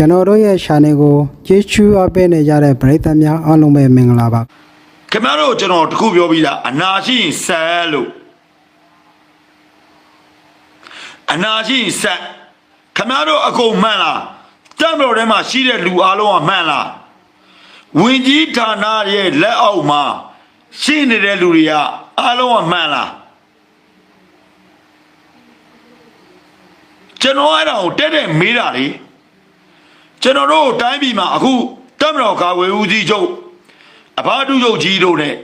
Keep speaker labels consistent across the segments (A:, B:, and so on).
A: ကျွန်တော်တို့ရဲ့ channel ကိုကြည့်ချူအပ်ပေးနေကြတဲ့ပရိသတ်များအားလုံးပဲမင်္ဂလာပါ
B: ခင်ဗျားတို့ကျွန်တော်တခုပြောပြီးသားအနာရှိရင်ဆက်လို့အနာရှိရင်ဆက်ခင်ဗျားတို့အကုန်မှန်လားတံမတော်ထဲမှာရှိတဲ့လူအလုံးကမှန်လားဝင်ကြီးဌာနရဲ့လက်အောက်မှာရှိနေတဲ့လူတွေကအလုံးကမှန်လားကျွန်တော်အဲ့ဒါကိုတက်တက်မေးတာလေ ကျွန်တော်တို့တိုင်းပြည်မှာအခုတံမတော်ကာဝေဦးစီးချုပ်အဘာတုချုပ်ကြီးတို့နဲ့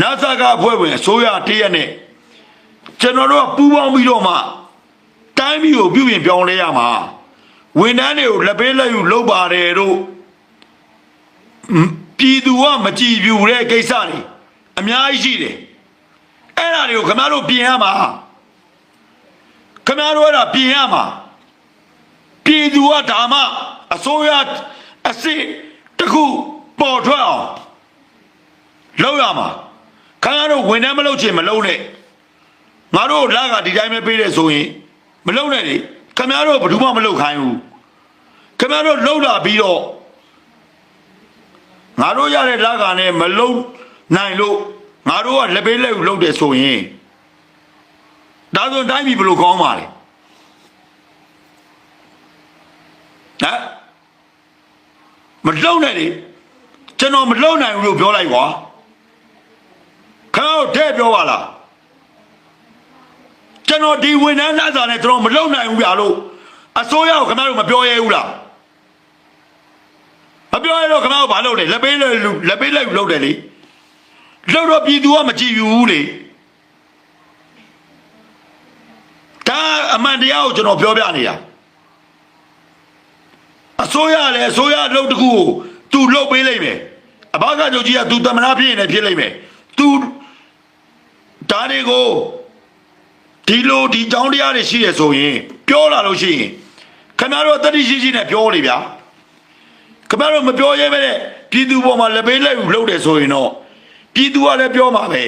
B: နာဆာကအဖွဲ့ဝင်အစိုးရတရက်နဲ့ကျွန်တော်တို့ကပူးပေါင်းပြီးတော့မှတိုင်းပြည်ကိုပြုပြင်ပြောင်းလဲရမှာဝန်ထမ်းတွေကိုလက်ပေးလက်ယူလုပ်ပါတယ်တို့ဟွန်းပြည်သူကမကြည်ပြူတဲ့ကိစ္စတွေအများကြီးရှိတယ်အဲ့ဒါတွေကိုခင်ဗျားတို့ပြင်ရမှာခင်ဗျားတို့အဲ့ဒါပြင်ရမှာပြည်သူကဒါမှ အစိုးရအစ်စ်တစ်ခုပေါ်ထွက်အောင်လောက်ရမှာခင်ဗျားတို့ဝန်ထမ်းမလုပ်ချင်မလုပ်နဲ့ငါတို့လကဒီတိုင်းပဲပေးတယ်ဆိုရင်မလုပ်နဲ့လေခင်ဗျားတို့ဘယ်သူမှမလုပ်ခိုင်းဘူးခင်ဗျားတို့လှုပ်လာပြီးတော့ငါတို့ရတဲ့လကနဲ့မလုံနိုင်လို့ငါတို့ကလက်ပေးလက်ယူလုပ်တယ်ဆိုရင်ဒါဆိုတိုင်းပြည်ဘယ်လိုကောင်းပါလဲဟမ် မလုံနဲ့လေကျွန်တော်မလုံနိုင်ဘူးလို့ပြောလိုက်ကွာခါတော့တဲ့ပြောပါလားကျွန်တော်ဒီဝန်ထမ်းလက်စာနဲ့ကျွန်တော်မလုံနိုင်ဘူးဗျာလို့အစိုးရကိုခင်ဗျားတို့မပြောရဲဘူးလားမပြောရတော့ခင်ဗျားတို့ဘာလုပ်လဲလက်ပေးလက်လူလက်ပေးလက်လူလုပ်တယ်လေလုပ်တော့ပြည်သူကမကြည့်ဘူးလေဒါအမှန်တရားကိုကျွန်တော်ပြောပြနေတာအ စိုးရလည်းအစိုးရလုပ်တခုကို तू လုပ်ပေးလိုက်မယ်အဘကချုပ်ကြီးက तू တမနာဖြစ်ရင်လည်းဖြစ်လိုက်မယ် तू ဒါတွေကိုဒီလိုဒီကြောင်းတရားတွေရှိရဆိုရင် ပြောလာလို့ရှိရင်ခင်ဗျားတို့တတိရှိရှိနဲ့ပြောလေဗျာခင်ဗျားတို့မပြောရဲပဲနဲ့ပြည်သူပေါ်မှာလက်ပေးလက်ယူလုပ်တယ်ဆိုရင်တော့ပြည်သူကလည်းပြောမှာပဲ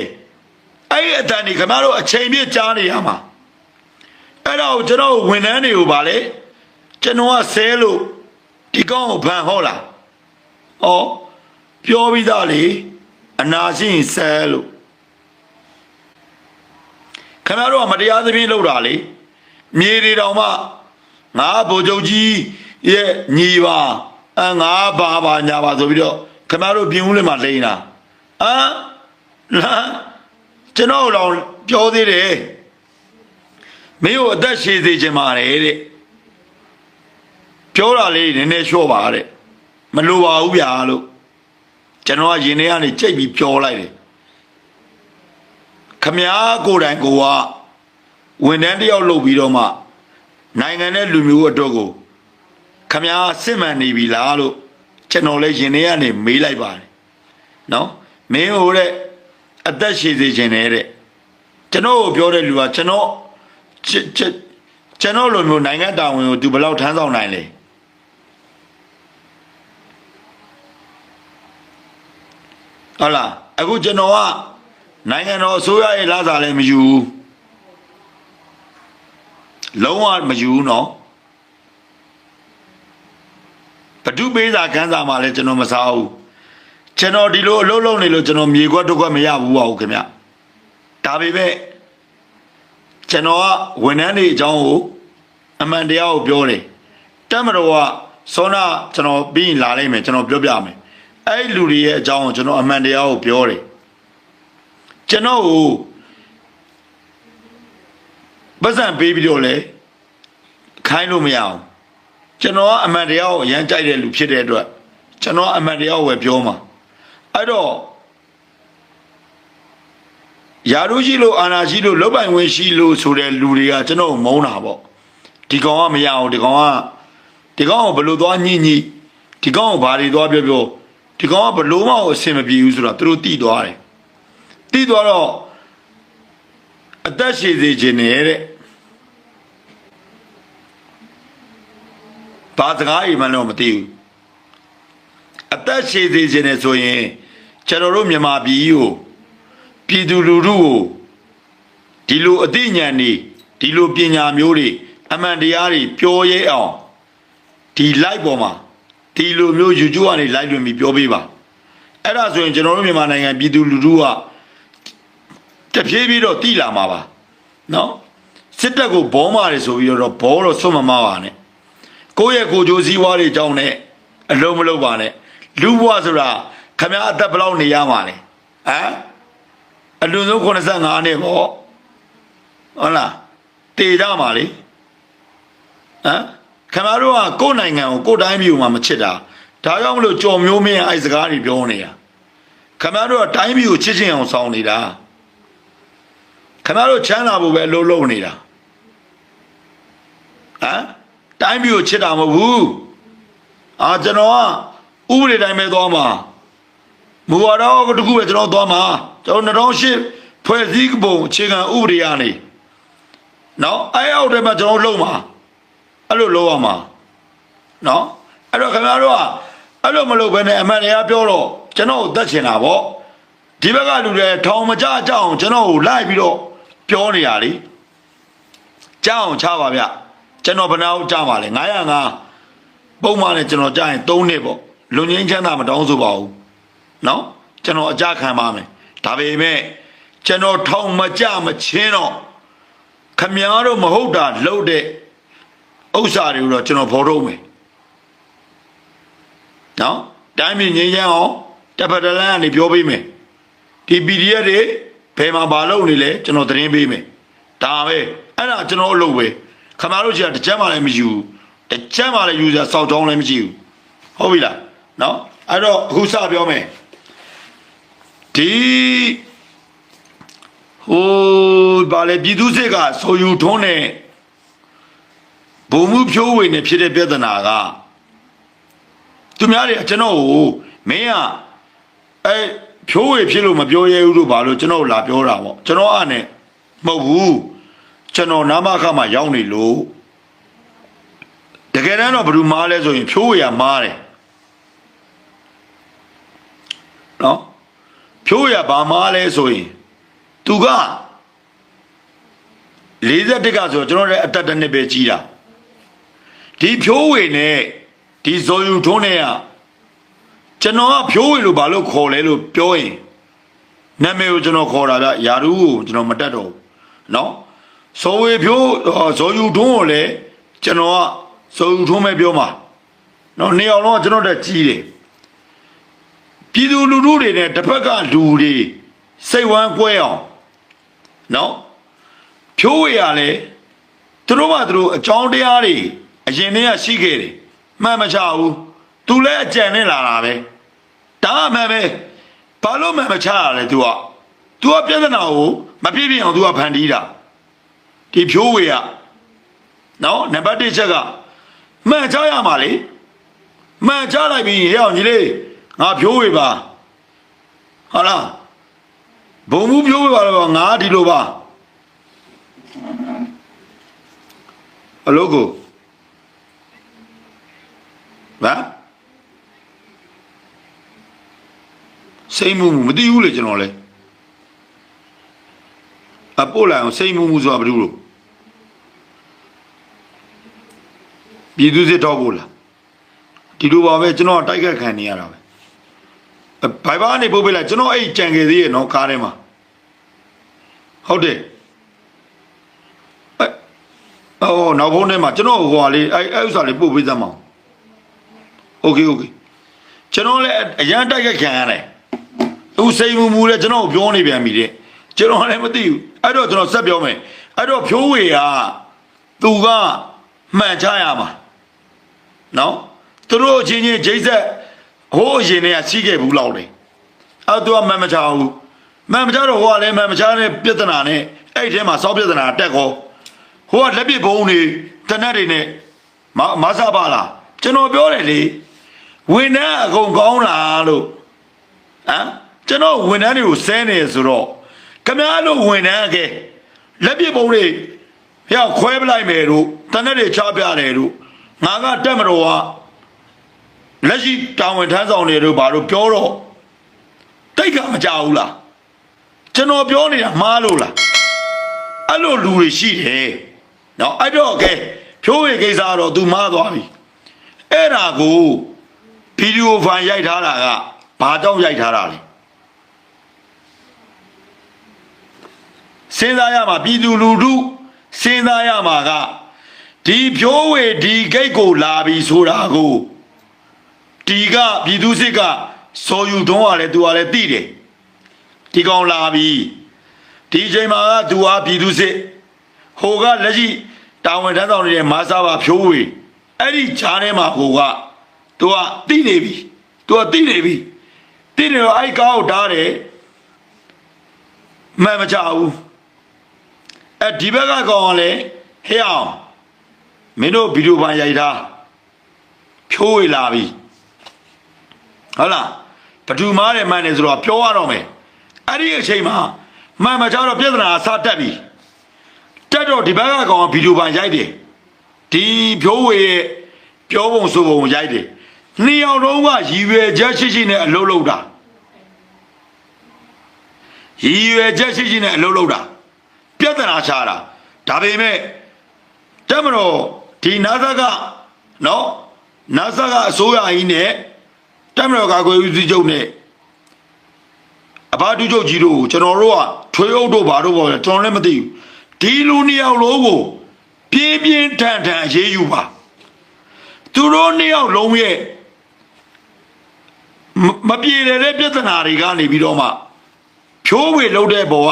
B: အဲ့ဒီအတန်ဒီခင်ဗျားတို့အချိန်ပြည့်ကြားနေရမှာအဲ့ဒါကိုကျွန်တော်ဝန်ထမ်းတွေကိုဗာလေကျွန်တော်ကဆဲလို့ ဒီကောင်းကိုဗန်ဟောလားဩပြောပြီးသားလေအနာရှိရင်ဆဲလို့ခင်ဗျားတို့ကမတရားသဖြင့်လုပ်တာလေမြေတွေတောင်မှငါဗိုလ်ချုပ်ကြီးရဲ့ညီပါအငါဘာဘာညာပါဆိုပြီးတော့ခင်ဗျားတို့ပြင်ဦးလေးမှာလိန်တာဟမ်လာကျွန်တော်တော့ပြောသေးတယ်မင်းကိုအသက်ရှည်စေချင်ပါတယ်တဲ့ ပြောတာလေးနည်းနည်းလျှော့ပါတဲ့မလိုပါဘူးဗျာလို့ကျွန်တော်ကရင်ထဲကနေကြိတ်ပြီးပြောလိုက်တယ်ခမားကိုယ်တိုင်ကိုကဝန်ထမ်းတယောက်လုပ်ပြီးတော့မှနိုင်ငံနဲ့လူမျိုးအတွက်ကိုခမားစစ်မှန်နေပြီလားလို့ကျွန်တော်လည်းရင်ထဲကနေမေးလိုက်ပါတယ်နော်မင်းဟိုတဲ့အသက်ရှည်စေခြင်းနဲ့တဲ့ကျွန်တော်ကိုပြောတဲ့လူကကျွန်တော်ချစ်ချစ်ကျွန်တော်လိုမျိုးနိုင်ငံတာဝန်ကိုသူဘယ်လောက်ထမ်းဆောင်နိုင်လဲ ဟုတ်လားအခုကျွန်တော်ကနိုင်ငံတော်အစိုးရရဲ့လာစားလည်းမယူဘူးလုံးဝမယူဘူးနော်ဘဒုပေးစာခန်းစာမှာလည်းကျွန်တော်မစားဘူးကျွန်တော်ဒီလိုအလုပ်လုပ်နေလို့ကျွန်တော်မြေခွက်တော့ခွက်မရဘူးပါဘူးခင်ဗျဒါပေမဲ့ကျွန်တော်ကဝန်ထမ်းတွေအကြောင်းကိုအမှန်တရားကိုပြောတယ်တက်မတော်ကစောနာကျွန်တော်ပြီးရင်လာလိုက်မယ်ကျွန်တော်ပြောပြမယ် အဲ့ဒီလူတွေရဲ့အကြောင်းကိုကျွန်တော်အမှန်တရားကိုပြောတယ်ကျွန်တော်ကိုပတ်စံပေးပြီးတော့လေခိုင်းလို့မရအောင်ကျွန်တော်ကအမှန်တရားကိုအရန်ကြိုက်တဲ့လူဖြစ်တဲ့အတွက်ကျွန်တော်အမှန်တရားကိုပဲပြောမှာအဲ့တော့ယာရုရှိလို့အာနာရှိလို့လောက်ပိုင်ဝင်ရှိလို့ဆိုတဲ့လူတွေကကျွန်တော်ကိုမုန်းတာပေါ့ဒီကောင်ကမရအောင်ဒီကောင်ကဒီကောင်ကိုဘယ်လိုသွားညှိညှိဒီကောင်ကိုဘာတွေသွားပြောပြော ဒီကောင်ကဘယ်လိုမှအဆင်မပြေဘူးဆိုတော့သူတို့တိသွားတယ်တိသွားတော့အသက်ရှည်စေခြင်းနဲ့တဲ့ဘာစကားအိမ်မှတော့မသိဘူးအသက်ရှည်စေခြင်းနဲ့ဆိုရင်ကျွန်တော်တို့မြန်မာပြည်ကိုပြည်သူလူထုကိုဒီလိုအသိဉာဏ်တွေဒီလိုပညာမျိုးတွေအမှန်တရားတွေပြောရဲအောင်ဒီ live ပေါ်မှာ ဒီလိုမျိုး YouTube ကနေ live လွှင့်ပြီးပြောပေးပါအဲ့ဒါဆိုရင်ကျွန်တော်တို့မြန်မာနိုင်ငံပြည်သူလူထုကတဖြည်းဖြည်းတော့တိလာမှာပါနော်စစ်တပ်ကိုဘောမာတယ်ဆိုပြီးတော့ဘောတော့ဆွတ်မမပါနဲ့ကိုယ့်ရဲ့ကိုယ်ကြိုးစည်းဝါးတွေအကြောင်းနဲ့အလုံးမလုံးပါနဲ့လူဘဝဆိုတာခမရအသက်ဘယ်လောက်နေရမှာလဲဟမ်အလွန်ဆုံး85နှစ်ပေါ့ဟုတ်လားတည်ကြမှာလေဟမ် ခင်ဗျားတို့ကကိုယ့်နိုင်ငံကိုကိုယ့်တိုင်းပြည်ကိုမှမချစ်တာဒါကြောင့်မလို့ကြော်မျိုးမင်းအဲ့စကားတွေပြောနေတာခင်ဗျားတို့ကတိုင်းပြည်ကိုချစ်ချင်အောင်ဆောင်နေတာခင်ဗျားတို့ချမ်းသာဖို့ပဲလှုပ်လှုပ်နေတာဟမ်တိုင်းပြည်ကိုချစ်တာမဟုတ်ဘူးအာကျွန်တော်ကဥပဒေတိုင်းပဲသွားမှာမူဝါဒကတခုပဲကျွန်တော်သွားမှာကျွန်တော်2008ဖွဲ့စည်းပုံအခြေခံဥပဒေကနေနော်အဲ့အောက်ထဲမှာကျွန်တော်လုံမှာ အဲ့လိုလုပ်ရမှာနော်အဲ့တော့ခင်ဗျားတို့ကအဲ့လိုမလုပ်ဘဲနဲ့အမှန်တရားပြောတော့ကျွန်တော်ကိုတတ်ချင်တာဗောဒီဘက်ကလူတွေထောင်မကြကြအောင်ကျွန်တော်ကိုလိုက်ပြီးတော့ပြောနေရလေကြအောင်ချပါဗျကျွန်တော်ဘယ်နှအောင်ကြပါလဲ905ပုံမှန်နဲ့ကျွန်တော်ကြားရင်3နှစ်ပေါ့လူငင်းချမ်းသာမတောင်းဆိုပါဘူးနော်ကျွန်တော်အကြခံပါမယ်ဒါပေမဲ့ကျွန်တော်ထောင်မကြမချင်းတော့ခမည်းတော်မဟုတ်တာလုပ်တဲ့ ဥစ္စာတွေကိုတော့ကျွန်တော်ဖော်ထုတ်မယ်နော်တိုင်းပြည်ငြိမ်းချမ်းအောင်တပ်ဖက်တလန်ကနေပြောပေးမယ်ဒီ PDF တွေဘယ်မှာမလုပ်နေလဲကျွန်တော်သတင်းပေးမယ်ဒါပဲအဲ့ဒါကျွန်တော်အလုပ်ပဲခမားတို့ကြီးကတစ်ချက်မှလည်းမရှိဘူးတစ်ချက်မှလည်းယူစရာစောက်တောင်းလည်းမရှိဘူးဟုတ်ပြီလားနော်အဲ့တော့အခုစပြောမယ်ဒီဟိုဗာလေပြည်သူစစ်ကဆိုယူထုံးတဲ့ ဘုံမှုဖြိုးဝေနေဖြစ်တဲ့ပြဿနာကသူများတွေကျွန်တော်ကိုမင်းကအဲဖြိုးဝေဖြစ်လို့မပြောရဲဘူးလို့ဘာလို့ကျွန်တော်လာပြောတာပေါ့ကျွန်တော်အနေမဟုတ်ဘူးကျွန်တော်နာမခမှာရောက်နေလို့တကယ်တမ်းတော့ဘယ်သူမားလဲဆိုရင်ဖြိုးဝေကမားတယ်နော်ဖြိုးဝေကဘာမားလဲဆိုရင်သူက41ကဆိုတော့ကျွန်တော်ရဲ့အသက်တစ်နှစ်ပဲကြီးတာ ဒီဖြိုးဝေနဲ့ဒီဇော်ယူထုံးနဲ့ကကျွန်တော်ကဖြိုးဝေလို့ဘာလို့ခေါ်လဲလို့ပြောရင်နာမည်ကိုကျွန်တော်ခေါ်တာဗျယာရူးကိုကျွန်တော်မတတ်တော့ဘူးเนาะဇော်ဝေဖြိုးဇော်ယူထုံးကိုလည်းကျွန်တော်ကဇော်ယူထုံးပဲပြောမှာเนาะနေအောင်တော့ကျွန်တော်တက်ကြီးတယ်ပြည်သူလူထုတွေနဲ့တစ်ဖက်ကလူတွေစိတ်ဝမ်းကွဲအောင်เนาะဖြိုးဝေရလည်းသူတို့ကသူတို့အကြောင်းတရားတွေ အရင်တည်းကရှိခဲ့တယ်မှန်မချဘူးသူလည်းအကြံနဲ့လာတာပဲဒါအမှန်ပဲဘာလို့မှန်မချရလဲ तू က तू ကပြဿနာကိုမပြည့်ပြည့်အောင် तू ကဖန်တီးတာဒီဖြိုးဝေကနော်နံပါတ်1ချက်ကမှန်ချရမှာလေမှန်ချလိုက်ပြီဟဲ့အောင်ကြီးလေးငါဖြိုးဝေပါဟုတ်လားဘုံမှုဖြိုးဝေပါတော့ငါဒီလိုပါအလုပ်ကို ဗျာစိတ်မှုမှုမသိဘူးလေကျွန်တော်လဲအပို့လိုက်အောင်စိတ်မှုမှုဆိုတာဘာလို့လို့ပြည်သူစစ်တော့ဖို့လားဒီလိုပါပဲကျွန်တော်တိုက်ခတ်ခံနေရတာပဲဘိုင်ဘာနေပို့ပေးလိုက်ကျွန်တော်အဲ့ကြံခဲ့သေးရဲ့နော်ကားထဲမှာဟုတ်တယ်အဲ့အော်နောက်ဖုန်းထဲမှာကျွန်တော်ဟိုဟာလေးအဲ့အဲ့ဥစ္စာလေးပို့ပေးသမ်းမအောင် โอเคโอเคကျွန်တော်လည်းအရန်တိုက်ခတ်ခံရတယ်သူစိတ်မူမူလည်းကျွန်တော်ကိုပြောနေပြန်ပြီတဲ့ကျွန်တော်လည်းမသိဘူးအဲ့တော့ကျွန်တော်ဆက်ပြောမယ်အဲ့တော့ဖြိုးဝေကသူကမှန်ချရမှာနော်သူတို့အချင်းချင်းဂျိတ်ဆက်ဟိုးအရင်တည်းကစီးခဲ့ဘူးလောက်တယ်အဲ့သူကမှန်မချဘူးမှန်မချတော့ဟိုကလည်းမှန်မချတဲ့ပြဿနာနဲ့အဲ့ထဲမှာစောပြဿနာတက်ခေါ်ဟိုကလက်ပစ်ဘုံတွေတနက်တွေနဲ့မမဆပါလားကျွန်တော်ပြောတယ်လေ ဝန်ထမ်းအကုန်ကောင်းလားလို့ဟမ်ကျွန်တော်ဝန်ထမ်းတွေကိုစဲနေဆိုတော့ခမားလို့ဝန်ထမ်းအကဲလက်ပြပုံတွေဟဲ့ခွဲပလိုက်မယ်တို့တနက်တွေချပြတယ်တို့ငါကတက်မတော်ကလက်ရှိတာဝန်ထမ်းဆောင်နေတို့ဘာလို့ပြောတော့တိတ်ကမကြဘူးလားကျွန်တော်ပြောနေတာမှားလို့လားအဲ့လိုလူတွေရှိတယ်နော်အဲ့တော့ကဲဖြိုးဝေကိစ္စကတော့ तू မှားသွားပြီအဲ့ဒါကို ဗီဒီယိုဖိုင်ရိုက်ထားတာကဘာကြောင့်ရိုက်ထားတာလဲစဉ်းစားရမှာပြည်သူလူထုစဉ်းစားရမှာကဒီဖြိုးဝေဒီဂိတ်ကိုလာပြီဆိုတာကိုဒီကပြည်သူစစ်ကစော်ယူသွန်းရတယ်သူကလည်းသိတယ်ဒီကောင်လာပြီဒီအချိန်မှာကသူဟာပြည်သူစစ်ဟိုကလက်ရှိတာဝန်ထမ်းဆောင်နေတဲ့မာစာပါဖြိုးဝေအဲ့ဒီဂျားထဲမှာဟိုက သူကသိနေပြီသူကသိနေပြီသိနေတော့အဲ့ကားကိုတားတယ်မှန်မချဘူးအဲဒီဘက်ကကောင်ကလည်းဟဲ့အောင်မင်းတို့ဗီဒီယိုပိုင်းရိုက်ထားဖြိုးဝေလာပြီဟုတ်လားဘဒူမားတယ်မှန်တယ်ဆိုတော့ပြောရတော့မယ်အဲ့ဒီအချိန်မှာမှန်မချတော့ပြဿနာအစတက်ပြီတက်တော့ဒီဘက်ကကောင်ကဗီဒီယိုပိုင်းရိုက်တယ်ဒီဖြိုးဝေရဲ့ပြောပုံဆိုပုံရိုက်တယ် နှစ်ယောက်လုံးကရည်ရွယ်ချက်ရှိရှိနဲ့အလုပ်လုပ်တာရည်ရွယ်ချက်ရှိရှိနဲ့အလုပ်လုပ်တာပြဿနာချတာဒါပေမဲ့တက်မတော်ဒီနာသကနော်နာသကအစိုးရကြီးနဲ့တက်မတော်ကာကွယ်ဦးစီးချုပ်နဲ့အဘဒုချုပ်ကြီးတို့ကိုကျွန်တော်တို့ကထွေးအုပ်တို့ဘာတို့ပေါ့လဲကျွန်တော်လည်းမသိဘူးဒီလူနှစ်ယောက်လုံးကိုပြင်းပြင်းထန်ထန်အရေးယူပါသူတို့နှစ်ယောက်လုံးရဲ့ မမပြေတဲ့ပြဿနာတွေကနေပြီးတော့မှဖြိုးဝေလှုပ်တဲ့ဘောက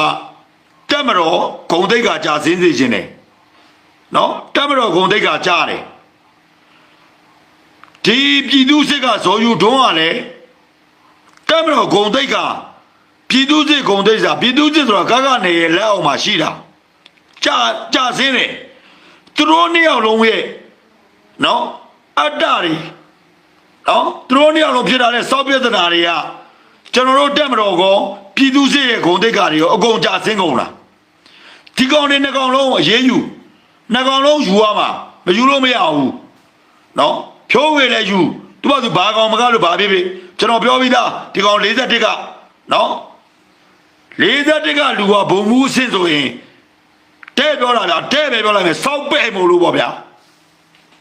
B: တက်မတော်ဂုံတိတ်ကကြာစင်းစေခြင်းတယ်နော်တက်မတော်ဂုံတိတ်ကကြာတယ်ဒီပြည်သူစစ်ကဇော်ယူတွန်းကလည်းတက်မတော်ဂုံတိတ်ကပြည်သူစစ်ဂုံတိတ်စာပြည်သူစစ်ဆိုတာကကနေရဲ့လက်အောက်မှာရှိတာကြာကြာစင်းတယ်သူတို့နှစ်ယောက်လုံးရဲ့နော်အတ္တတွေ နော်သူတို့နှစ်ယောက်လုံးဖြစ်လာတဲ့စောပြဿနာတွေကကျွန်တော်တို့တက်မတော်ကောပြည်သူစစ်ရဲ့ဂုံတိတ်ကတွေရောအကုန်ကြာစင်းကုန်လားဒီကောင်တွေနှစ်ကောင်လုံးအရေးယူနှစ်ကောင်လုံးယူရမှာမယူလို့မရဘူးနော်ဖြိုးဝေလည်းယူသူ့ဘာသူဘာကောင်မကားလို့ဘာဖြစ်ဖြစ်ကျွန်တော်ပြောပြီးသားဒီကောင်41ကနော်41ကလူကဘုံမှုအဆင့်ဆိုရင်တဲ့ပြောတာလားတဲ့ပဲပြောလိုက်မယ်စောက်ပဲ့မို့လို့ပေါ့ဗျာ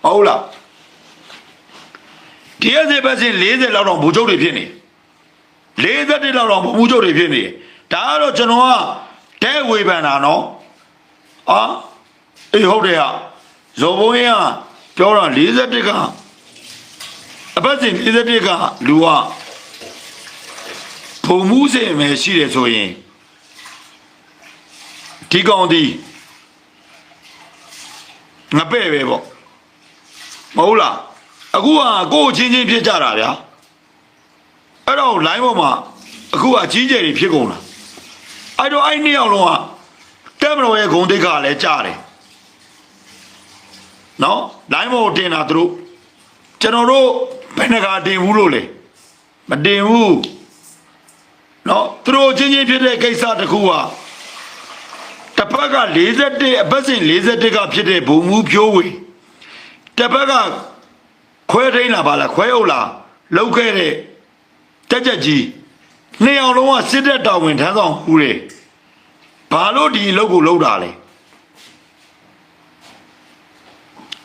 B: ဟုတ်လား ဒီရစေပဲစင်40လောက်တော့ဘူချုပ်တွေဖြစ်နေ41လောက်တော့ဘူချုပ်တွေဖြစ်နေဒါကတော့ကျွန်တော်ကတဲ့ဝေဖန်တာနော်အာအေးဟုတ်တယ်ဟာဇော်ဘုံရင်ကပြောတာ41ကအပတ်စဉ်41ကလူကဘုံမှုစင်ပဲရှိတယ်ဆိုရင်ဒီကောင်ဒီငပဲ့ပဲပေါ့မဟုတ်လား အခုကကိုယ်ချင်းချင်းဖြစ်ကြတာဗျာအဲ့တော့ line ပေါ်မှာအခုကအကြီးကျယ်တွေဖြစ်ကုန်တာအဲ့တော့အဲ့နှစ်ယောက်လုံးကတက်မတော်ရဲ့ဂုံတိတ်ကလည်းကြားတယ်နော် line ပေါ်တင်တာသူတို့ကျွန်တော်တို့ဘယ်နှကတင်ဘူးလို့လေမတင်ဘူးနော်သူတို့ချင်းချင်းဖြစ်တဲ့ကိစ္စတစ်ခုကတစ်ဖက်က41အပတ်စဉ်41ကဖြစ်တဲ့ဘုံမှုဖြိုးဝေတစ်ဖက်က ခွဲထိန်လာပါလားခွဲအုပ်လားလောက်ခဲ့တဲ့တက်ကြက်ကြီးနှစ်ယောက်လုံးကစစ်တပ်တာဝန်ထမ်းဆောင်ဦးတယ်ဘာလို့ဒီအလုပ်ကိုလုပ်တာလဲ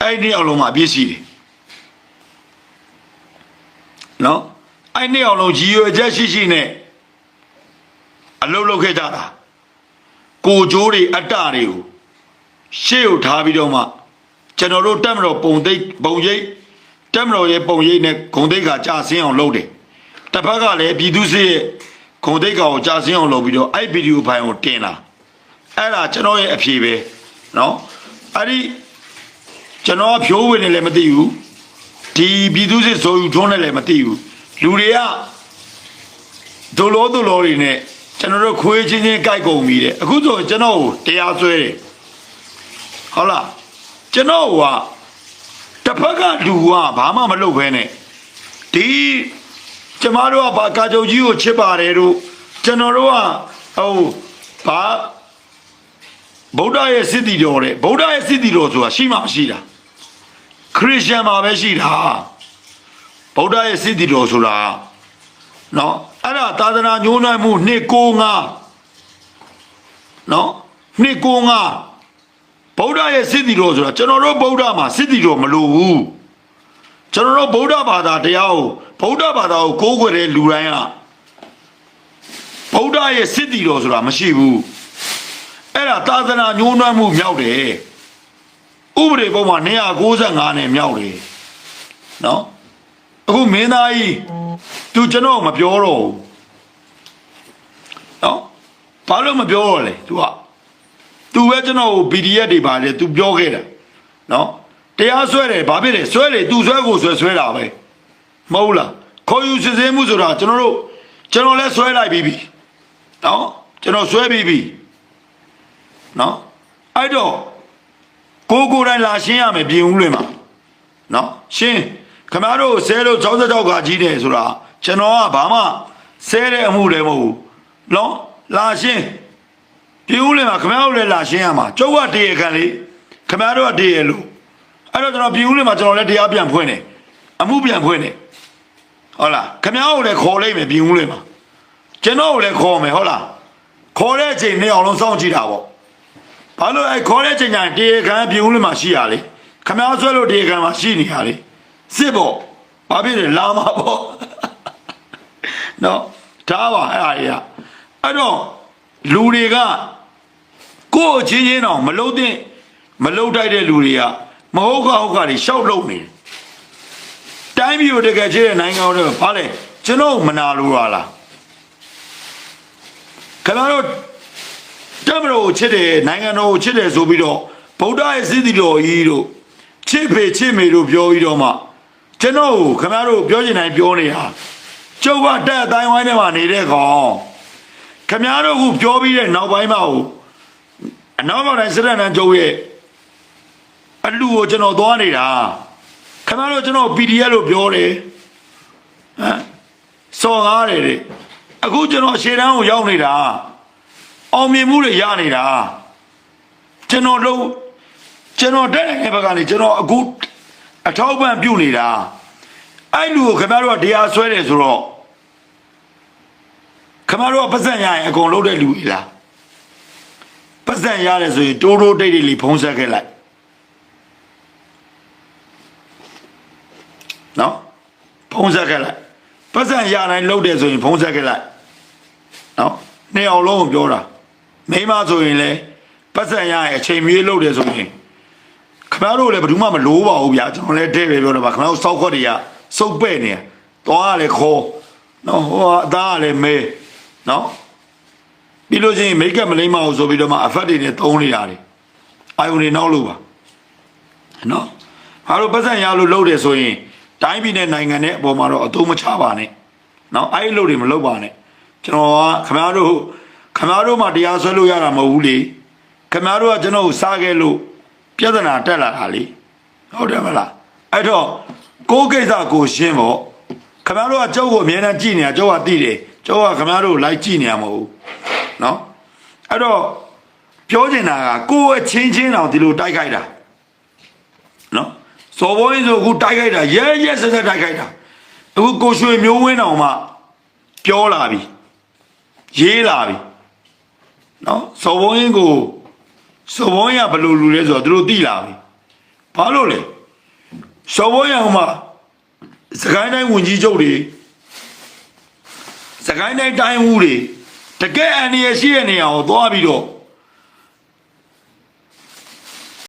B: အဲ့ဒီနှစ်ယောက်လုံးမှာအပြစ်ရှိတယ်နော်အဲ့နှစ်ယောက်လုံးကြီးရွယ်ချက်ရှိရှိနဲ့အလုပ်လုပ်ခဲ့ကြတာကိုကြိုးတွေအတ္တတွေကိုရှေ့ကိုထားပြီးတော့မှကျွန်တော်တို့တက်မတော်ပုံသိပ်ပုံရိပ် တက်မတော်ရဲ့ပုံရိပ်နဲ့ဂုံတိတ်ကကြာဆင်းအောင်လုပ်တယ်တစ်ဖက်ကလည်းပြည်သူစစ်ရဲ့ဂုံတိတ်ကောင်ကြာဆင်းအောင်လုပ်ပြီးတော့အဲ့ဗီဒီယိုဖိုင်ကိုတင်လာအဲ့ဒါကျွန်တော်ရဲ့အဖြေပဲနော်အဲ့ဒီကျွန်တော်ဖြိုးဝင်နေလည်းမသိဘူးဒီပြည်သူစစ်ဆိုယူထွန်းနေလည်းမသိဘူးလူတွေကဒုလောဒုလောတွေနဲ့ကျွန်တော်တို့ခွေးချင်းချင်းကြိုက်ကုန်ပြီတဲ့အခုဆိုကျွန်တော်ကိုတရားစွဲတယ်ဟုတ်လားကျွန်တော်က တစ်ဖက်ကလူကဘာမှမလုပ်ဘဲနဲ့ဒီကျမတို့ကဘာကာကြုံကြီးကိုချစ်ပါတယ်တို့ကျွန်တော်တို့ကဟိုဘာဗုဒ္ဓရဲ့စစ်တီတော်တဲ့ဗုဒ္ဓရဲ့စစ်တီတော်ဆိုတာရှိမှမရှိတာခရစ်ယာန်မှာပဲရှိတာဗုဒ္ဓရဲ့စစ်တီတော်ဆိုတာနော်အဲ့ဒါသာသနာညှိုးနှံမှုနှစ်ကိုငါနော်နှစ်ကိုငါ ဗုဒ္ဓရဲ့စစ်တီတော်ဆိုတာကျွန်တော်တို့ဗုဒ္ဓမှာစစ်တီတော်မလိုဘူးကျွန်တော်တို့ဗုဒ္ဓဘာသာတရားကိုဗုဒ္ဓဘာသာကိုကိုးကွယ်တဲ့လူတိုင်းကဗုဒ္ဓရဲ့စစ်တီတော်ဆိုတာမရှိဘူးအဲ့ဒါသာသနာညှိုးနွမ်းမှုမြောက်တယ်ဥပဒေပုံမှာ295နဲ့မြောက်တယ်နော်အခုမင်းသားကြီးသူကျွန်တော်မပြောတော့ဘူးနော်ဘာလို့မပြောတော့လဲ तू က သူပဲကျွန်တော်ကို PDF တွေပါတယ်သူပြောခဲ့တာနော်တရားဆွဲတယ်ဘာဖြစ်လဲဆွဲတယ်သူဆွဲကိုဆွဲဆွဲတာပဲမဟုတ်လားခေါ်ယူစစ်ဆေးမှုဆိုတာကျွန်တော်တို့ကျွန်တော်လည်းဆွဲလိုက်ပြီးပြီနော်ကျွန်တော်ဆွဲပြီးပြီနော်အဲ့တော့ကိုကိုတိုင်းလာရှင်းရမယ်ပြင်ဦးလွင်မှာနော်ရှင်းခမားတို့ဆဲလို့66ကကြီးတယ်ဆိုတာကျွန်တော်ကဘာမှဆဲတဲ့အမှုလည်းမဟုတ်ဘူးနော်လာရှင်း ပြည်ဦးလင်မှာခမရတို့လည်းလာရှင်းရမှာကျုပ်ကတရေခံလေခမရတို့ကတရေလို့အဲ့တော့ကျွန်တော်ပြည်ဦးလင်မှာကျွန်တော်လည်းတရားပြန်ဖွင့်တယ်အမှုပြန်ဖွင့်တယ်ဟုတ်လားခမရတို့လည်းခေါ်လိုက်မယ်ပြည်ဦးလင်မှာကျွန်တော်ကိုလည်းခေါ်မယ်ဟုတ်လားခေါ်တဲ့အချိန်နှစ်အောင်လုံးစောင့်ကြည့်တာပေါ့ဘာလို့အဲ့ခေါ်တဲ့အချိန်ကျရင်တရေခံပြည်ဦးလင်မှာရှိရလေခမရဆွဲလို့တရေခံမှာရှိနေရလေစစ်ပေါ့ဘာဖြစ်လဲလာမှာပေါ့နော်ဒါပါအဲ့ဒါကြီးကအဲ့တော့လူတွေက ကိုယ့်အချင်းချင်းတော့မလုံးတဲ့မလုံးတိုက်တဲ့လူတွေကမဟုတ်ကဟုတ်ကတွေရှောက်လုံနေတယ်တိုင်းပြည်ကိုတကယ်ချစ်တဲ့နိုင်ငံတော်ဘာလဲကျွန်တော်မနာလို့ရလားခင်ဗျားတို့တမတော်ကိုချစ်တယ်နိုင်ငံတော်ကိုချစ်တယ်ဆိုပြီးတော့ဗုဒ္ဓရဲ့စည်းတီတော်ကြီးတို့ချစ်ဖေချစ်မေတို့ပြောပြီးတော့မှကျွန်တော်ကိုခင်ဗျားတို့ပြောချင်တိုင်းပြောနေတာကျုပ်ကတက်အတိုင်းဝိုင်းထဲမှာနေတဲ့ကောင်ခင်ဗျားတို့ကပြောပြီးတဲ့နောက်ပိုင်းမှာဟို အနောက်မောင်တိုင်းစစ်တပ်နန်းကျုပ်ရဲ့အလူကိုကျွန်တော်သွားနေတာခင်ဗျားတို့ကျွန်တော် PDF လို့ပြောတယ်ဟမ်စော်ကားတယ်တဲ့အခုကျွန်တော်ရှေ့တန်းကိုရောက်နေတာအောင်မြင်မှုတွေရနေတာကျွန်တော်လုံးကျွန်တော်တက်တဲ့ဘက်ကနေကျွန်တော်အခုအထောက်ပံ့ပြုနေတာအဲ့လူကိုခင်ဗျားတို့ကတရားဆွဲတယ်ဆိုတော့ခင်ဗျားတို့ကပတ်စံရရင်အကုန်လုံးတဲ့လူကြီးလား ပတ်စံရတယ်ဆိုရင်တိုးတိုးတိတ်တိတ်လေးဖုံးဆက်ခဲ့လိုက်နော်ဖုံးဆက်ခဲ့လိုက်ပတ်စံရတိုင်းလှုပ်တယ်ဆိုရင်ဖုံးဆက်ခဲ့လိုက်နော်နှစ်အောင်လုံးကိုပြောတာမိမဆိုရင်လေပတ်စံရရင်အချိန်မြေးလှုပ်တယ်ဆိုရင်ခင်ဗျားတို့လည်းဘယ်သူမှမလိုးပါဘူးဗျာကျွန်တော်လည်းတဲ့ပဲပြောတာပါခင်ဗျားတို့စောက်ခွက်တွေကစုပ်ပဲ့နေသွားရလေခေါ်နော်ဟိုကအသားကလည်းမဲနော် ပြီးလို့ချင်းမိတ်ကပ်မလိမ့်မအောင်ဆိုပြီးတော့မှအဖက်တွေနဲ့သုံးနေတာတွေအာယုန်တွေနောက်လို့ပါနော်ဘာလို့ပတ်စံရလို့လုပ်တယ်ဆိုရင်တိုင်းပြည်နဲ့နိုင်ငံနဲ့အပေါ်မှာတော့အသုံးမချပါနဲ့နော်အဲ့ဒီလုပ်တွေမလုပ်ပါနဲ့ကျွန်တော်ကခမားတို့ခမားတို့မှတရားဆွဲလို့ရတာမဟုတ်ဘူးလေခမားတို့ကကျွန်တော်ကိုစားခဲ့လို့ပြဿနာတက်လာတာလေဟုတ်တယ်မလားအဲ့တော့ကိုယ်ကိစ္စကိုရှင်းဖို့ခမားတို့ကကြောက်ကိုအမြဲတမ်းကြည့်နေတာကြောက်ကသိတယ်ကြောက်ကခမားတို့ကိုလိုက်ကြည့်နေရမဟုတ်ဘူး နော်အဲ့တော့ပြောချင်တာကကိုယ်အချင်းချင်းတောင်ဒီလိုတိုက်ခိုက်တာနော်စော်ဘုံကြီးဆိုအခုတိုက်ခိုက်တာရဲရဲဆက်ဆက်တိုက်ခိုက်တာအခုကိုရွှေမျိုးဝင်းတောင်မှပြောလာပြီရေးလာပြီနော်စော်ဘုံကြီးကိုစော်ဘုံကြီးကဘယ်လိုလူလဲဆိုတော့သူတို့သိလာပြီဘာလို့လဲစော်ဘုံကြီးကဟိုမှာစကိုင်းတိုင်းဝင်ကြီးချုပ်တွေစကိုင်းတိုင်းတိုင်းဦးတွေ တကယ်အန္တရာယ်ရှိတဲ့နေရာကိုသွားပြီးတော့